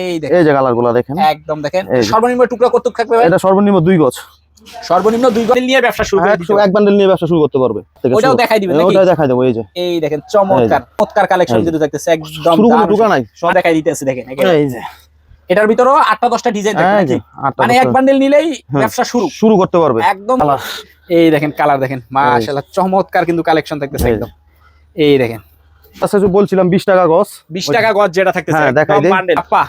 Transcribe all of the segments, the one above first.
এই দেখেন। এই যে কালারগুলা দেখেন। একদম দেখেন। সর্বনিম্ন টুকরা কত থাকবে ভাই? এটা সর্বনিম্ন দুই গজ। সর্বনিম্ন দুই গজ নিয়ে ব্যবসা শুরু করে দিতে এক বান্ডেল নিয়ে ব্যবসা শুরু করতে পারবে। ওটাও দেখাই দিবেন নাকি? ওটাও দেখাই দেবো এই যে। এই দেখেন চমৎকার। চমৎকার কালেকশন এই যে। থাকতেছে একদম শুরু দারুণ। নাই সব দেখাই দিতেছে দেখেন এই যে। এটার ভিতরেও আটটা দশটা ডিজাইন থাকবে মানে এক বান্ডেল নিলেই হ্যাঁ। ব্যবসা শুরু। শুরু করতে পারবে। একদম। এই দেখেন কালার দেখেন। মাশাআল্লাহ চমৎকার কিন্তু কালেকশন থাকতেছে একদম। এই দেখেন। আচ্ছা বলছিলাম বিশ টাকা গজ। 20 টাকা গজ যেটা থাকতেছে। হ্যাঁ, দেখাই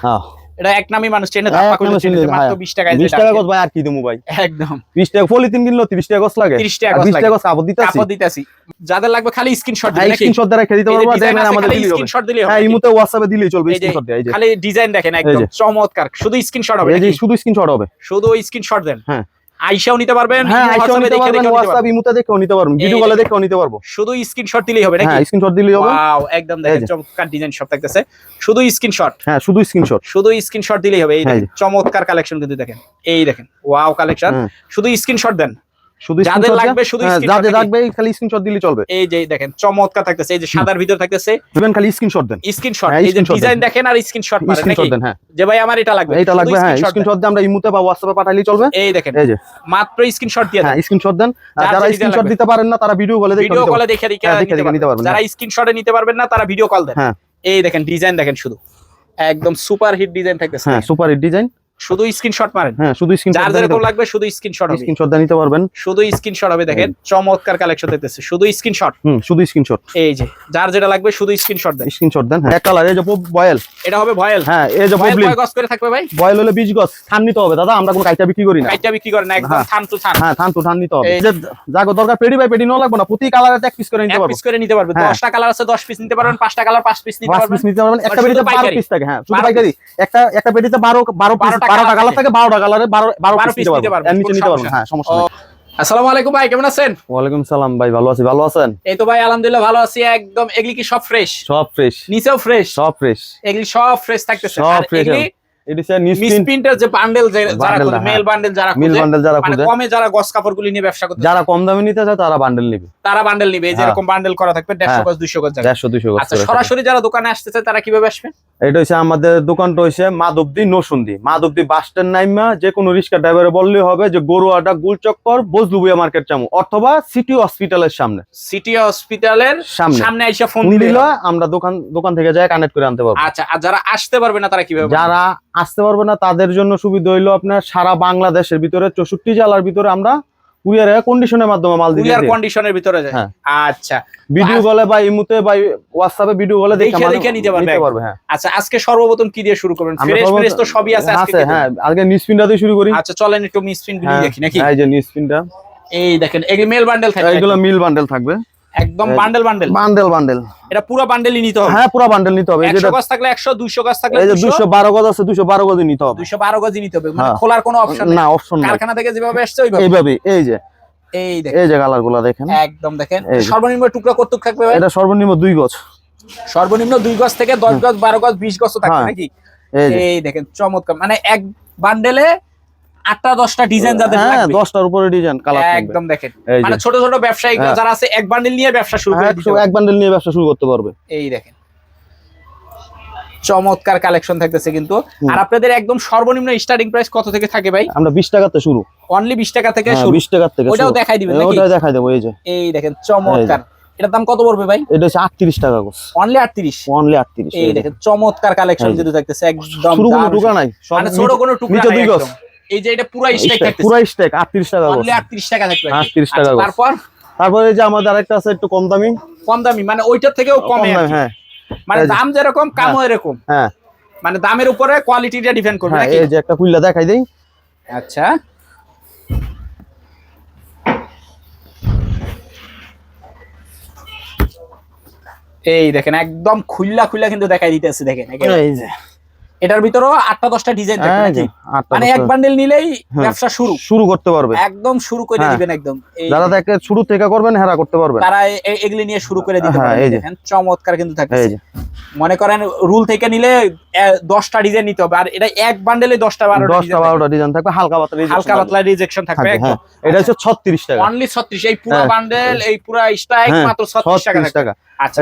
হ্যাঁ এটা এক নামই মানুষ চেনে ধাপ্পা করে চেনে মাত্র হ্যাঁ। 20 টাকায় বিশ টাকা গজ ভাই আর কি দেবো ভাই? একদম। বিশ টাকা পলিথিন কিনলো তিরিশ টাকা গজ লাগে। 30 টাকা গজ বিশ লাগে। টাকা গজ কাপড় দিতে কাপড় দিতেছি যাদের লাগবে খালি স্ক্রিনশট হ্যাঁ দিবেন স্ক্রিনশট দ্বারা রেখে দিতে পারব আছে, আমাদের খালি দিলেই হবে। স্ক্রিনশট হ্যাঁ এই মুহূর্তে হোয়াটসঅ্যাপে দিলেই চলবে স্ক্রিনশট দিয়ে এই যে। খালি ডিজাইন দেখেন একদম চমৎকার। শুধু স্ক্রিনশট হবে এই যে? শুধু স্ক্রিনশট হবে। শুধু স্ক্রিনশট দেন। হ্যাঁ। আইসাও নিতে পারবেন হ্যাঁ আইসো নিতে পারবেন পারবেন। ইমুতে দেখেও নিতে পারবেন ভিডিও কলে। দেখেও নিতে পারব। শুধু স্ক্রিনশট দিলেই হবে নাকি? হ্যাঁ স্ক্রিনশট দিলেই হবে। ওয়াও একদম দেখেন চমৎকার ডিজাইন সব থাকতেছে। শুধু স্ক্রিনশট হ্যাঁ শুধু স্ক্রিনশট শুধু স্ক্রিনশট দিলেই হবে এই হ্যাঁ, চমৎকার কালেকশন কিন্তু দেখেন। এই দেখেন ওয়াও কালেকশন। শুধু স্ক্রিনশট দেন। শুধু যাদের লাগবে শুধু হ্যাঁ, যাদের লাগবে খালি স্ক্রিনশট দিলেই চলবে। এই যে দেখেন চমৎকার থাকতেছে এই যে সাদার ভিতর থাকতেছে। দিবেন খালি স্ক্রিনশট দেন। স্ক্রিনশট হ্যাঁ, এই যে ডিজাইন দেখেন আর স্ক্রিনশট মারেন স্ক্রিনশট দেন হ্যাঁ। যে ভাই আমার এটা লাগবে এইটা শুধু লাগবে হ্যাঁ স্ক্রিনশট দিয়ে আমরা ইমুতে বা হোয়াটসঅ্যাপে পাঠালেই চলবে। এই দেখেন এই যে। মাত্র স্ক্রিনশট দিয়ে হ্যাঁ দেন। স্ক্রিনশট দেন। যারা স্ক্রিনশট দিতে পারেন না তারা ভিডিও কলে দেখে ভিডিও কলে দেখে দেখে নিতে পারবেন। যারা স্ক্রিনশটে নিতে পারবেন না তারা ভিডিও কল দেন। এই দেখেন ডিজাইন দেখেন শুধু। একদম সুপার হিট ডিজাইন থাকতেছে। হ্যাঁ সুপার হিট ডিজাইন শুধু স্ক্রিনশট মারেন। হ্যাঁ শুধু স্ক্রিনশট যার যেরকম লাগবে শুধু স্ক্রিনশট হবে। স্ক্রিনশট নিতে পারবেন। শুধু স্ক্রিনশট হবে দেখেন চমৎকার কালেকশন দেখতেছে শুধু স্ক্রিনশট হুম শুধু স্ক্রিনশট এই যে যার যেটা লাগবে শুধু স্ক্রিনশট দেন। স্ক্রিনশট দেন হ্যাঁ। এক কালার এই যে বয়েল এটা হবে ভয়েল হ্যাঁ এই যে গজ করে থাকবে ভাই। বয়েল হলে গছ। থান নিতে হবে দাদা আমরা কোনো কাইটা বিক্রি করি না। কাইটা বিক্রি করে না একদম হ্যাঁ। থান টু থান হ্যাঁ থান তো থান নিতে হবে। এই- যে যাগো দরকার পেডি বাই পেডি নাও লাগবে না প্রতি কালারে এক পিস করে নিতে এক পিস করে নিতে পারবে। হ্যাঁ। দশটা কালার আছে দশ পিস নিতে পারবেন পাঁচটা কালার পাঁচ পিস নিতে পারবেন। পিস নিতে পারবেন একটা পেডিতে বারো পাইকারি? পিস থাকে হ্যাঁ শুধু পাইকারি। একটা একটা পেডিতে বারো বারো পিস বারোটা কালার থাকে বারোটা কালারে বারো বারো পিস নিতে পারবেন নিচে নিতে পারবেন হ্যাঁ সমস্যা নেই। আসসালামু আলাইকুম ভাই কেমন আছেন? ওয়ালাইকুম সালাম ভাই ভালো আছি ভালো আছেন? এই তো ভাই আলহামদুলিল্লাহ ভালো আছি একদম এগুলি কি সব ফ্রেশ সব ফ্রেশ নিচেও ফ্রেশ সব ফ্রেশ এগুলি সব ফ্রেশ থাকতেছে। সব আর যে বান্ডেল যারা মেল বান্ডেল মিল বান্ডেল যারা মানে কমে যারা গস কাপড়গুলি নিয়ে ব্যবসা করতে যারা কম দামে নিতে চায় তারা বান্ডেল নিবে। তারা বান্ডেল নিবে। এই যে হ্যাঁ। বান্ডেল করা থাকবে হ্যাঁ। গজ গজ আচ্ছা সরাসরি যারা দোকানে আসতে চায় তারা কীভাবে আসবে? এটা হচ্ছে আমাদের দোকানটা হচ্ছে মাধবদী নসুন্দি। মাধবদী বাস স্ট্যান্ড নাইমা যে কোনো রিক্সা ড্রাইভারে বললেই হবে যে গরুয়াটা গুলচক্কর বজলুবিয়া মার্কেট চামু অথবা সিটি হসপিটালের সামনে। সিটি হসপিটালের সামনে। সামনে আইসা ফোন দিলে আমরা দোকান দোকান থেকে যাই কানেক্ট করে আনতে পারব। আচ্ছা আর যারা আসতে পারবে না তারা কীভাবে যারা আসতে পারবে না তাদের জন্য সুবিধা হইল আপনার সারা বাংলাদেশের ভিতরে চৌষট্টি জেলার ভিতরে আমরা কুরিয়ারে কন্ডিশনের মাধ্যমে মাল দিয়ে কুরিয়ার দিই কন্ডিশনের ভিতরে যায়। হ্যাঁ। আচ্ছা। ভিডিও কলে বা ইমুতে বা হোয়াটসঅ্যাপে ভিডিও কলে দেখে দেখে নিতে পারবে। পারবে হ্যাঁ। আচ্ছা আজকে সর্বপ্রথম কি দিয়ে শুরু করবেন? ফ্রেশ ফ্রেশ তো সবই আছে আজকে হ্যাঁ? আজকে দিয়ে শুরু করি। আচ্ছা চলেন একটু হ্যাঁ, দেখি নাকি? এই যে এই দেখেন এগুলি মেল বান্ডেল থাকে এইগুলো মিল বান্ডেল থাকবে। একদম বান্ডেল বান্ডেল বান্ডেল বান্ডেল এটা পুরো বান্ডেলই নিতে হবে। হ্যাঁ পুরো বান্ডেল নিতে হবে। এই একশো যেটা গজ থাকলে একশো দুইশো গজ থাকলে এই যে দুইশো। দুশো বারো গজ আছে দুশো বারো গজই নিতে হবে। দুইশো বারো গজই নিতে হবে। মানে হ্যাঁ। খোলার কোনো অপশন না অপশন নাই। কারখানা থেকে যেভাবে আসছে ওইভাবে। এইভাবে এই যে। এই দেখেন। এই যে কালারগুলা দেখেন। একদম দেখেন। সর্বনিম্ন টুকরা কত থাকবে ভাই? এটা সর্বনিম্ন দুই গজ। সর্বনিম্ন দুই গজ থেকে দশ গজ বারো গজ বিশ গজ থাকবে হ্যাঁ। নাকি? এই দেখেন চমৎকার। মানে এক বান্ডেলে আটটা দশটা ডিজাইন যাদের হ্যাঁ দশটার উপরে ডিজাইন কালার একদম দেখেন। মানে ছোট ছোট ব্যবসায়ী হ্যাঁ। যারা আছে এক বান্ডেল নিয়ে ব্যবসা শুরু হ্যাঁ। এক বান্ডেল নিয়ে ব্যবসা শুরু করতে পারবে। এই দেখেন। চমৎকার কালেকশন থাকতেছে কিন্তু। আর আপনাদের একদম সর্বনিম্ন স্টার্টিং প্রাইস কত থেকে থাকে ভাই? আমরা বিশ টাকাতে শুরু। অনলি বিশ টাকা থেকে হ্যাঁ, শুরু। বিশ টাকার থেকে ওটাও দেখাই দিবেন নাকি? দেখাই দেবো এই যে। এই দেখেন চমৎকার। এটার দাম কত পড়বে ভাই? এটা হচ্ছে আটত্রিশ টাকা গজ অনলি আটত্রিশ? অনলি আটত্রিশ এই দেখেন চমৎকার কালেকশন থাকতেছে একদম শুরু কোনো টুকা নাই। মানে ছোট কোনো টুকরা নাই দুই গজ একদম। এই যে এটা পুরো থাকতেছে। পুরো স্টেক আটত্রিশ টাকা গজ অনলি 38 টাকা থাকবে 38 টাকা আচ্ছা, তারপর? তারপরে এই যে আমাদের আরেকটা আছে একটু কম দামি। কম দামি মানে ওইটার থেকেও কম। হ্যাঁ। মানে দাম যেরকম কামও এরকম। হ্যাঁ। মানে দামের উপরে কোয়ালিটিটা ডিপেন্ড করবে হ্যাঁ নাকি? এই যে একটা খুললা দেখাই দেই। আচ্ছা। এই দেখেন একদম খুল্লা খুল্লা কিন্তু দেখাই দিতেছে দেখেন এই যে। এটার ভিতরেও আটটা দশটা ডিজাইন থাকবে হ্যাঁ, এই যে নাকি? আটটা মানে এক বান্ডেল নিলেই হ্যাঁ। ব্যবসা শুরু। শুরু করতে পারবে। একদম শুরু করে হ্যাঁ। দিবেন একদম। যারা দেখে শুরু থেকে করবেন হেরা করতে পারবেন। তারা এগুলি নিয়ে শুরু করে দিতে হ্যাঁ। দেখেন চমৎকার কিন্তু যে। মনে করেন রুল থেকে নিলে দশটা ডিজাইন নিতে হবে। আর এটা এক বান্ডেলে দশটা বারোটা দশটা বারোটা ডিজাইন থাকবে হালকা পাতলা হালকা পাতলা রিজেকশন থাকবে হ্যাঁ। এটা হচ্ছে ছত্রিশ টাকা। অনলি ছত্রিশ। এই পুরো হ্যাঁ। বান্ডেল এই পুরো স্ট্রাইক হ্যাঁ, মাত্র ছত্রিশ টাকা আচ্ছা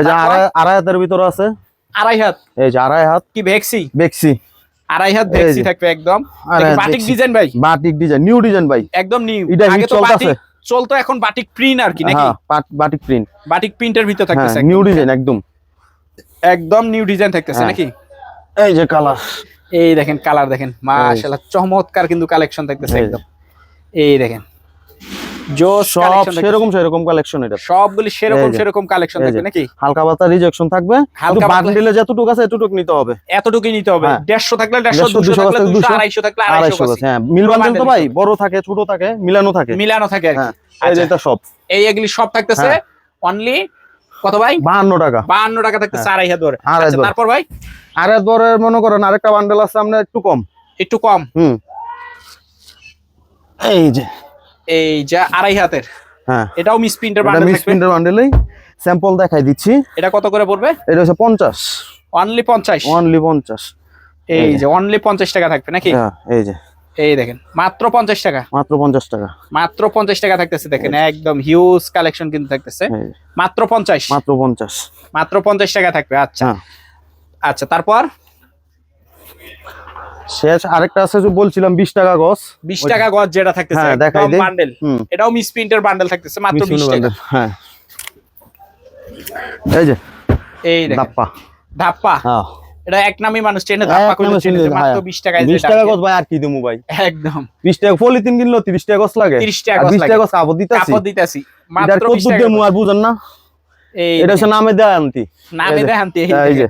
আড়াই হাতের ভিতরে আছে। আড়াই হাত। এই যে আড়াই হাত। কি ভেক্সি? বেক্সি আড়াই হাত ভেক্সি থাকবে একদম। বাটিক ডিজাইন ভাই? বাটিক ডিজাইন নিউ ডিজাইন ভাই। একদম নিউ। এটা আগে তো। বাটিক চলতো এখন বাটিক প্রিন্ট আর কি নাকি? হ্যাঁ বাটিক প্রিন্ট। বাটিক প্রিন্টের ভিতর হ্যাঁ থাকতেছে নিউ ডিজাইন একদম। একদম নিউ ডিজাইন থাকতেছে হ্যাঁ। নাকি? এই যে কালার। এই দেখেন কালার দেখেন। মাশাআল্লাহ চমৎকার কিন্তু কালেকশন থাকতেছে একদম। এই দেখেন। জোস সব সেরকম সেরকম কালেকশন এটা। সবগুলি সেরকম সেরকম কালেকশন থাকবে নাকি? হালকা পাতা রিজেকশন থাকবে। হালকা হালকা পাতলা- বান্ডিলে যতটুকু আছে এতটুকু নিতে হবে। এতটুকুই নিতে হবে। হ্যাঁ। দেড়শো থাকলে দেড়শো 150, 200 থাকলে থাকলে 200, আড়াইশো থাকলে আড়াইশো আড়াইশো আছে। হ্যাঁ। মিল তো ভাই বড় থাকে ছোট থাকে মিলানো থাকে। মিলানো থাকে আর হ্যাঁ। এই যে আচ্ছা। এটা সব। এই এগুলি সব থাকতেছে হ্যাঁ। অনলি কত ভাই? বাহান্ন টাকা। থাকতেছে আড়াই হাত ধরে আড়াই আচ্ছা। তারপর ভাই? মনে করেন আরেকটা বান্ডেল আছে আমরা একটু কম। একটু কম। হুম। এই যে। এই যে আড়াই হাতের। হ্যাঁ। এটাও মিস প্রিন্টের বান্ডেল থাকবে। প্রিন্টের বান্ডেলেই স্যাম্পল দেখাই দিচ্ছি। এটা কত করে পড়বে? এটা হচ্ছে পঞ্চাশ। অনলি পঞ্চাশ? অনলি পঞ্চাশ। এই এই যে অনলি পঞ্চাশ টাকা থাকবে নাকি? হ্যাঁ এই যে। এই দেখেন মাত্র পঞ্চাশ টাকা। মাত্র পঞ্চাশ টাকা। মাত্র পঞ্চাশ টাকা থাকতেছে দেখেন একদম হিউজ কালেকশন কিন্তু থাকতেছে। মাত্র পঞ্চাশ? মাত্র পঞ্চাশ। মাত্র পঞ্চাশ টাকা থাকবে আচ্ছা। হ্যাঁ। আচ্ছা তারপর? শেষ আরেকটা আছে যে বলছিলাম বিশ টাকা গছ বিশ টাকা গজ যেটা থাকতেছে হ্যাঁ, দেখাই একদম দে। বান্ডেল এটাও মিস প্রিন্টের বান্ডেল থাকতেছে মাত্র মিষ্টি বিশ টাকা। বান্ডেল, হ্যাঁ। এই যে এই দেখেন। দাপ্পা ধাপ্পা। হ্যাঁ। এটা এক নামই মানুষ চেনে ধাপ্পা করে চেনে মাত্র হ্যাঁ। বিশ টাকায় বিশ যেটা টাকা আর গছ ভাই আর কি দেবো ভাই? একদম। বিশ টাকা পলিথিন কিনলো তিরিশ টাকা গছ লাগে। 30 টাকা গছ বিশ টাকা গছ কাপড় দিতেছি। কাপড় দিতেছি। মাত্র বিশ কত টাকা দেবো আর বুঝেন না? এই এটা হচ্ছে নামে দেয় আনতি নামে এই যে, দেখান্তি হ্যাঁ, এই যে।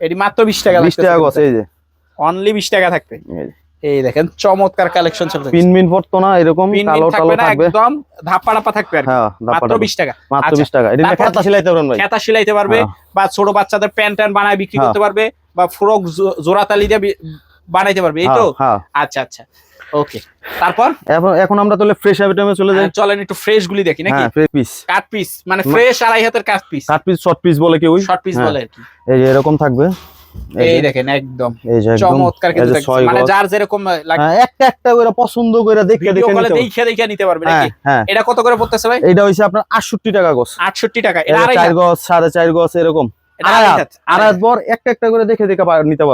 এটি মাত্র বিশ টাকা বিশ টাকা গছ এই যে। অনলি বিশ টাকা থাকবে। এই দেখেন চমৎকার কালেকশন চলছে পিন মিন পড়তো না এরকম পিন কালো থাকবে একদম ধাপ্পা টাপ্পা থাকবে আর হ্যাঁ মাত্র দাপ্পাটা বিশ টাকা। মাত্র আচ্ছা, বিশ টাকা। এটা খেতা সিলাইতে পারেন ভাই। খেতা সিলাইতে পারবে হ্যাঁ। বা ছোট বাচ্চাদের প্যান্ট ট্যান্ট বানায় বিক্রি হ্যাঁ। করতে পারবে বা ফ্রক জোড়াতালি দিয়ে বানাইতে পারবে এই তো? আচ্ছা আচ্ছা। ওকে তারপর? এখন এখন আমরা তাহলে ফ্রেশ আইটেমে চলে যাই। চলেন একটু ফ্রেশ গুলি দেখি নাকি? ফ্রেশ পিস কাট পিস মানে ফ্রেশ আড়াই হাতের cut piece cut piece short piece বলে কেউ শর্ট পিস। বলে আর কি। এই এরকম থাকবে। এই দেখেন একদম চমৎকার কিন্তু মানে যার যেরকম একটা একটা করে পছন্দ করে দেখে দেখে নিতে দেখে দেখে নিতে পারবে নাকি? এটা কত করে পড়তেছে ভাই? এটা হইছে আপনার টাকা টাকা এটা এরকম। একটা একটা করে দেখে দেখে নিতে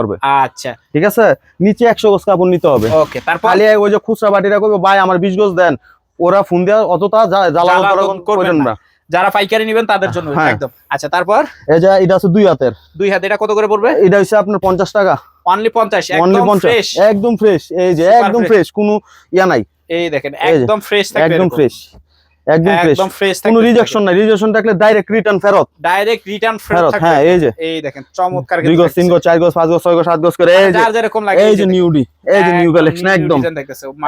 আচ্ছা। ঠিক আছে? নিচে একশো গছ কাপড় নিতে হবে। ওকে তারপর? ওই যে খুচরা বাটিরা করবে ভাই আমার বিশ গজ দেন। ওরা ফোন দেওয়া অতটা জ্বালা করবেন করবেন না। যারা পাইকারি নেবেন তাদের জন্য হ্যাঁ। একদম। আচ্ছা তারপর? এই যে এটা আছে দুই হাতের। দুই হাত এটা কত করে পড়বে? এটা হচ্ছে আপনার পঞ্চাশ টাকা। অনলি পঞ্চাশ অনলি একদম পঞ্চাশ। ফ্রেশ একদম ফ্রেশ এই যে একদম ফ্রেশ কোনো ইয়া নাই। এই দেখেন একদম ফ্রেশ থাকবে একদম ফ্রেশ একদম ফ্রেশ একদম ফ্রেশ কোনো রিজেকশন নাই। রিজেকশন থাকলে ডাইরেক্ট রিটার্ন ফেরত। ডাইরেক্ট রিটার্ন ফেরত হ্যাঁ এই যে। এই দেখেন চমৎকার দুই গজ তিন গজ চার গজ পাঁচ গজ ছয় গজ সাত গজ করে এই যে। যার যেরকম লাগে এই যে নিউ ডি এই যে নিউ কালেকশন একদম।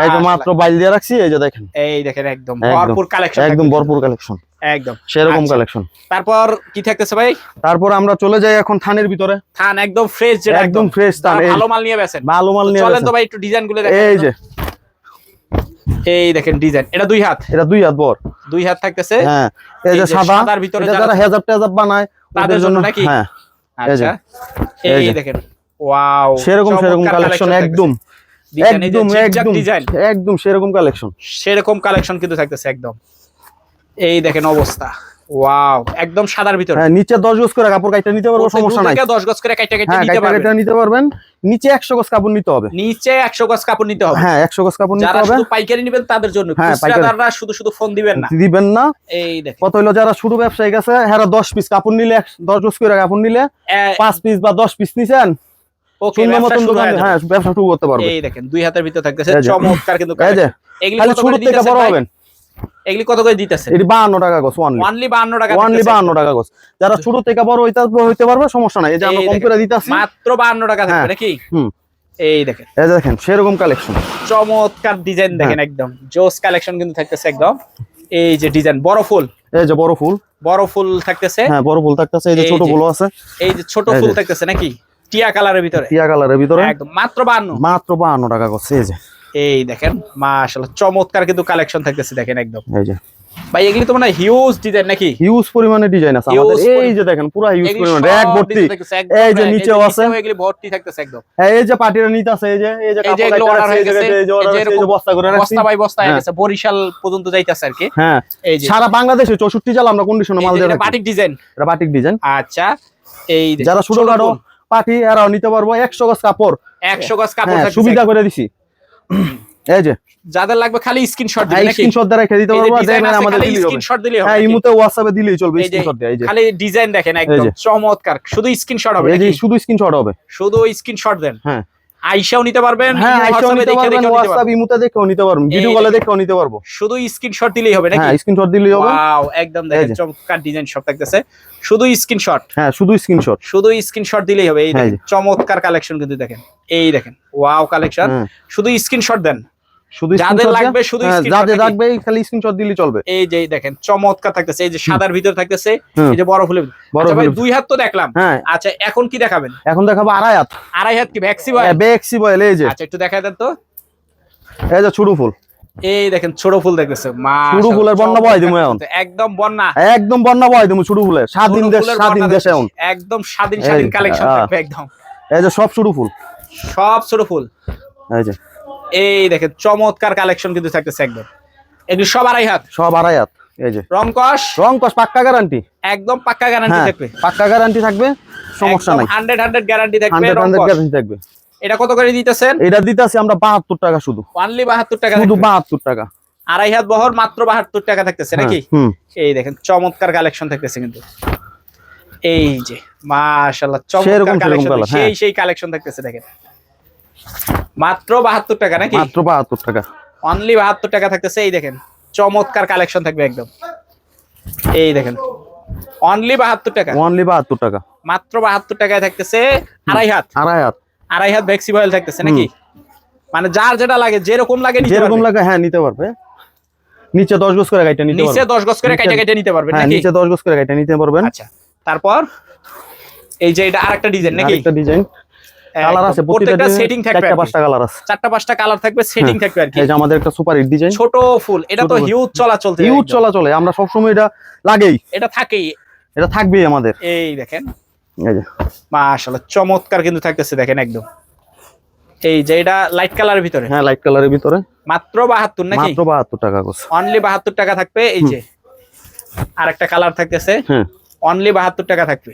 এই যে মাত্র বাইল দিয়ে রাখছি এই যে দেখেন। এই দেখেন একদম। ভরপুর কালেকশন একদম ভরপুর কালেকশন একদম। সেরকম আচ্ছা। কালেকশন তারপর কি থাকতেছে ভাই? তারপর আমরা চলে যাই এখন থানের ভিতরে। থান একদম ফ্রেশ যেটা একদম ফ্রেশ থান ভালো মাল নিয়ে বেছেন ভালো মাল নিয়ে চলেন তো ভাই একটু ডিজাইনগুলো দেখেন এই যে। এই দেখেন ডিজাইন এটা দুই হাত। এটা দুই হাত বর। দুই হাত থাকতেছে। হ্যাঁ এই যে সাদা সাদার ভিতরে যারা- হেজাব টেজাব বানায় তাদের জন্য নাকি? হ্যাঁ আচ্ছা। এই দেখেন। ওয়াও সেরকম সেরকম কালেকশন একদম। একদম একদম ডিজাইন একদম সেরকম কালেকশন সেরকম কালেকশন কিন্তু থাকতেছে একদম। এই দেখেন অবস্থা। ওয়াও একদম সাদার ভিতরে। হ্যাঁ নিচে দশ গজ করে কাপড় কাইটা নিতে পারব সমস্যা নাই। 10 গজ করে কাইটা কাইটা নিতে পারবেন কাইটা নিতে পারবেন। নিচে একশো গজ কাপড় নিতে হবে। নিচে 100 গজ কাপড় নিতে হবে। হ্যাঁ একশো গজ কাপড় নিতে যারা শুধু পাইকারি নেবেন তাদের জন্য। খুচরাদাররা শুধু শুধু ফোন দিবেন না। দিবেন না। এই দেখেন। কত হইল যারা শুরু ব্যবসায়ী গেছে হ্যাঁ দশ পিস কাপড় নিলে দশ গজ করে কাপড় নিলে পাঁচ পিস বা দশ পিস নিছেন ওকে ব্যবসা মতন শুরু দোকান হ্যাঁ ব্যবসা শুরু করতে পারবে এই দেখেন দুই হাতের ভিতরে থাকতেছে। চমৎকার কিন্তু। এগুলি শুরু থেকে বড় হবেন। এগুলি কত করে দিতেছে? এটি বাহান্ন টাকা গছ ওয়ানলি অনলি 52 টাকা দিতেছে। বাহান্ন টাকা গছ যারা ছোট থেকে বড় হইতে হইতে পারবে সমস্যা নাই। এই যে আমরা এই কম করে দিতেছি। মাত্র 52 টাকা থাকবে হ্যাঁ। নাকি? হুম। এই দেখেন। এই দেখেন সেরকম কালেকশন চমৎকার ডিজাইন দেখেন একদম। জোস কালেকশন কিন্তু থাকতেছে একদম। এই যে ডিজাইন বড় ফুল। এই যে বড় ফুল। বড় ফুল থাকতেছে। হ্যাঁ বড় ফুল থাকতেছে। এই যে ছোট যে। ফুল আছে। এই যে ছোট ফুল থাকতেছে নাকি? টিয়া কালারের ভিতরে। টিয়া কালারের ভিতরে। একদম মাত্র 52 মাত্র বাহান্ন টাকা গছ এই যে। এই দেখেন মাশাআল্লাহ চমৎকার কিন্তু কালেকশন থাকতেছে দেখেন একদম এই যে ভাই এগুলি তো মানে হিউজ ডিজাইন নাকি হিউজ পরিমাণে ডিজাইন আছে আমাদের এই যে দেখেন পুরো হিউজ পরিমাণে সব ভর্তি এই যে নিচেও আছে। এগুলি ভর্তি থাকতেছে একদম হ্যাঁ এই যে পার্টিরা নিতে আছে এই যে এই যে কাপড় কাইটা হয়ে গেছে, এই যে এই বস্তা করে রাখছি বস্তা বাই বস্তা হয়ে হ্যাঁ। গেছে বরিশাল পর্যন্ত যাইতেছে আর কি হ্যাঁ এই যে সারা বাংলাদেশে চৌষট্টি জেলা আমরা কন্ডিশনে মাল দিয়ে এটা বাটিক ডিজাইন এটা বাটিক ডিজাইন আচ্ছা এই যে যারা ছোট পার্টি এরাও নিতে পারব একশো গজ কাপড় একশো গজ কাপড় হ্যাঁ সুবিধা করে দিছি এই যে। যাদের লাগবে খালি স্ক্রিনশট দিবেন স্ক্রিনশট দ্বারা রেখে দিতে পারব আছে আমাদের দিলেই হবে। স্ক্রিনশট দিলেই হবে হ্যাঁ দিলেই চলবে এই যে এই যে। খালি ডিজাইন দেখেন একদম চমৎকার। শুধু স্ক্রিনশট হবে এই যে? শুধু স্ক্রিনশট হবে। শুধু স্ক্রিনশট দেন। হ্যাঁ। আইসাও নিতে পারবেন হ্যাঁ ইমো নিতে পারবেন দেখেও নিতে পারবেন। দেখেও নিতে পারবেন ভিডিও কলে দেখেও নিতে পারব। শুধু স্ক্রিনশট দিলেই হবে নাকি? হ্যাঁ স্ক্রিনশট দিলেই হবে। ওয়াও একদম দেখেন। চমৎকার ডিজাইন সব থাকতেছে। শুধু স্ক্রিনশট হ্যাঁ শুধু স্ক্রিনশট শুধু স্ক্রিনশট দিলেই হবে এই হ্যাঁ, চমৎকার কালেকশন কিন্তু দেখেন। এই দেখেন ওয়াও কালেকশন হ্যাঁ। শুধু স্ক্রিনশট দেন। শুধু যাদের লাগবে শুধু হ্যাঁ, যাদের লাগবে খালি স্ক্রিনশট দিলেই চলবে। এই যে দেখেন চমৎকার থাকতেছে এই যে সাদার ভিতর থাকতেছে এই যে বড় ফুলের বড় আচ্ছা ভাই দুই হাত তো দেখলাম। হ্যাঁ। আচ্ছা এখন কি দেখাবেন? এখন দেখাবো আড়াই হাত। আড়াই হাত কি ভ্যাক্সি ভাই বেক্সি বয়েল এই যে। আচ্ছা একটু দেখা দেন তো। এই যে ছোট ফুল। এই দেখেন ছোট ফুল দেখতেছে মা ছোট ফুলের বন্যা বয় দিমু এখন। একদম বন্যা। একদম বন্যা বয় তুমি ছোট ফুলে স্বাধীন দেশ স্বাধীন দেশে এখন। একদম স্বাধীন স্বাধীন কালেকশন থাকবে একদম। এই যে সব ছোট ফুল। সব ছোট ফুল। এই যে। এই দেখেন চমৎকার কালেকশন কিন্তু থাকতেছে একদম। এগুলি সব আড়াই হাত। সব আড়াই হাত এই যে। রং কস? রং কস পাক্কা গ্যারান্টি একদম পাক্কা গ্যারান্টি থাকবে। পাক্কা গ্যারান্টি থাকবে সমস্যা নাই। হান্ড্রেড হান্ড্রেড গ্যারান্টি থাকবে হান্ড্রেড রং হান্ড্রেড কস। গ্যারান্টি থাকবে। এটা কত করে দিতেছেন? এটা দিতেছি আমরা বাহাত্তর টাকা শুধু। অনলি বাহাত্তর টাকা শুধু থাকবে। বাহাত্তর টাকা। আড়াই হাত বহর মাত্র বাহাত্তর টাকা থাকতেছে নাকি? হ্যাঁ, এই দেখেন চমৎকার কালেকশন থাকতেছে কিন্তু। এই যে মাশাআল্লাহ চমৎকার কালেকশন সেই হ্যাঁ। সেই কালেকশন থাকতেছে দেখেন। মাত্র বাহাত্তর টাকা নাকি? মাত্র বাহাত্তর টাকা। অনলি বাহাত্তর টাকা থাকতেছে এই দেখেন চমৎকার কালেকশন থাকবে একদম। এই দেখেন অনলি বাহাত্তর টাকা। অনলি বাহাত্তর টাকা। মাত্র বাহাত্তর টাকায় থাকতেছে আড়াই হাত। আড়াই হাত। আড়াই হাত ভ্যাক্সিবয়েল থাকতেছে নাকি? মানে যার যেটা লাগে যেরকম লাগে যেরকম লাগে হ্যাঁ নিতে পারবে। নিচে দশ গজ করে গাইটা নিতে নিচে পারবে দশ গজ করে নিচে- কাইটা কাইটা নিতে পারবে হ্যাঁ নাকি? নিচে দশ গজ করে গাইটা নিতে পারবেন। আচ্ছা তারপর এই যে এটা আরেকটা ডিজাইন নাকি? আরেকটা ডিজাইন কালার আছে প্রত্যেকটা সেটিং থাকবে চারটা পাঁচটা কালার আছে। চারটা পাঁচটা কালার থাকবে সেটিং থাকবে আর কি। এই যে আমাদের একটা সুপার হিট ডিজাইন। ছোট ফুল এটা তো ছোট ফুল। হিউজ চলাচল ইউজ চলাচলে আমরা সবসময় এটা লাগেই। এটা থাকেই। এটা থাকবেই আমাদের। এই দেখেন। এই যে। মাশাআল্লাহ চমৎকার কিন্তু থাকতেছে দেখেন একদম। এই যে এটা লাইট কালারের ভিতরে। হ্যাঁ লাইট কালারের ভিতরে। মাত্র বাহাত্তর নাকি? মাত্র বাহাত্তর টাকা গোছ অনলি বাহাত্তর টাকা থাকবে এই যে। আরেকটা কালার থাকতেছে। হ্যাঁ। অনলি বাহাত্তর টাকা থাকবে।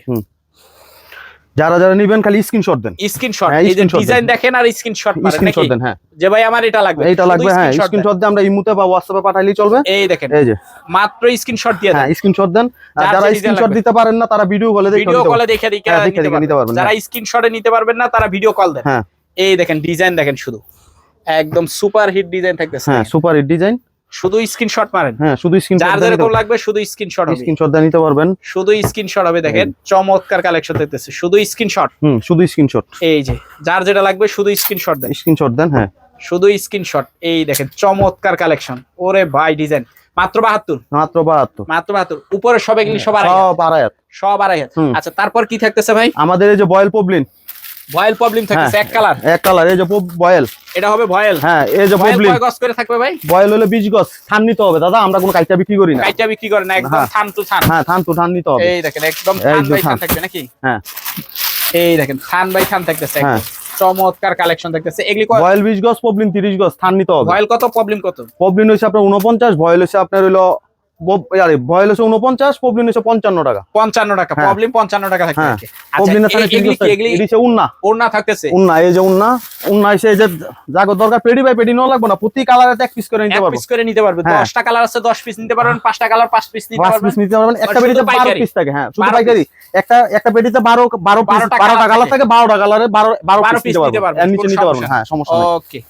যারা যারা নিবেন খালি স্ক্রিনশট দেন। স্ক্রিনশট হ্যাঁ, এই যে ডিজাইন দেখেন আর স্ক্রিনশট মারেন নাকি? স্ক্রিনশট দেন হ্যাঁ। যে ভাই আমার এটা লাগবে। এটা লাগবে হ্যাঁ। স্ক্রিনশট দিয়ে আমরা ইমুতে বা হোয়াটসঅ্যাপে পাঠাইলেই চলবে। এই দেখেন এই যে। মাত্র স্ক্রিনশট দিয়ে হ্যাঁ দেন। স্ক্রিনশট দেন। আর যারা স্ক্রিনশট দিতে পারেন না তারা ভিডিও কলে দেখে ভিডিও কলে দেখে দেখে হ্যাঁ, নিতে দেখে নিতে পারবেন। পারবেন, যারা স্ক্রিনশটে নিতে পারবেন না তারা ভিডিও কল দেন। হ্যাঁ। এই দেখেন ডিজাইন দেখেন শুধু। একদম সুপার হিট ডিজাইন থাকতেছে। হ্যাঁ সুপার হিট ডিজাইন শুধু স্ক্রিনশট মারেন। হ্যাঁ শুধু স্ক্রিনশট যার যেরকম লাগবে শুধু স্ক্রিনশট হবে। স্ক্রিনশট নিতে পারবেন। শুধু স্ক্রিনশট হবে দেখেন চমৎকার কালেকশন দেখতেছে শুধু স্ক্রিনশট হুম শুধু স্ক্রিনশট এই যে যার যেটা লাগবে শুধু স্ক্রিনশট দেন। স্ক্রিনশট দেন হ্যাঁ। শুধু স্ক্রিনশট এই দেখেন চমৎকার কালেকশন ওরে ভাই ডিজাইন মাত্র বাহাত্তর। মাত্র বাহাত্তর। মাত্র বাহাত্তর। উপরে সব এগুলি সব আড়াই সব আড়াই সব আড়াই আচ্ছা তারপর কি থাকতেছে ভাই? আমাদের এই যে বয়েল পবলিন। ভয়েল প্রবলেম হ্যাঁ। এক কালার। এক কালার এই যে বয়েল এটা হবে ভয়েল। হ্যাঁ এই যে ভয়েল কয় গজ করে থাকবে ভাই? বয়েল হলে গছ থান নিতে হবে দাদা আমরা কোনো কাইটা বিক্রি করি না। কাইটা বিক্রি করে না একদম হ্যাঁ। থান টু থান হ্যাঁ থান তো থান নিতে হবে। এই দেখেন একদম থান বাই থান। থাকবে নাকি? হ্যাঁ। এই দেখেন থান বাই থান থাকতেছে। একদম। হ্যাঁ। চমৎকার কালেকশন থাকতেছে। এগুলি বয়েল বীজ গছ পবলিন তিরিশ গছ থান নিতে হবে। ভয়েল কত প্রবলেম কত? পবলিন হচ্ছে আপনার উনপঞ্চাশ বয়েল হচ্ছে আপনার হইল ব- আরে বয়েল হচ্ছে উনপঞ্চাশ পবলিন হচ্ছে পঞ্চান্ন টাকা। পঞ্চান্ন টাকা হ্যাঁ। পঞ্চান্ন টাকা থাকবে হ্যাঁ। আচ্ছা, পবলিনের এ- থানে এগুলি কি এগুলি এগুলি উন্না। থাকতেছে? উন্না এই যে উন্না উন্না এসে যে জাগো দরকার পেডি বাই পেডি লাগবে না। প্রতি কালারে এক পিস করে নিতে এক পিস করে নিতে পারবে। হ্যাঁ। কালার আছে দশ পিস নিতে পারবেন পাঁচটা কালার পাঁচ পিস নিতে পাঁচ পারবেন। পিস নিতে পারবেন। একটা পেডিতে? পিস থাকে হ্যাঁ শুধু পাইকারি। একটা একটা পেডিতে পিস কালার থাকে। কালারে বারো বারো বারো পিস নিতে পারবেন পারবেন, নিচে নিতে পারবেন সমস্যা হ্যাঁ সমস্যা নেই। ওকে।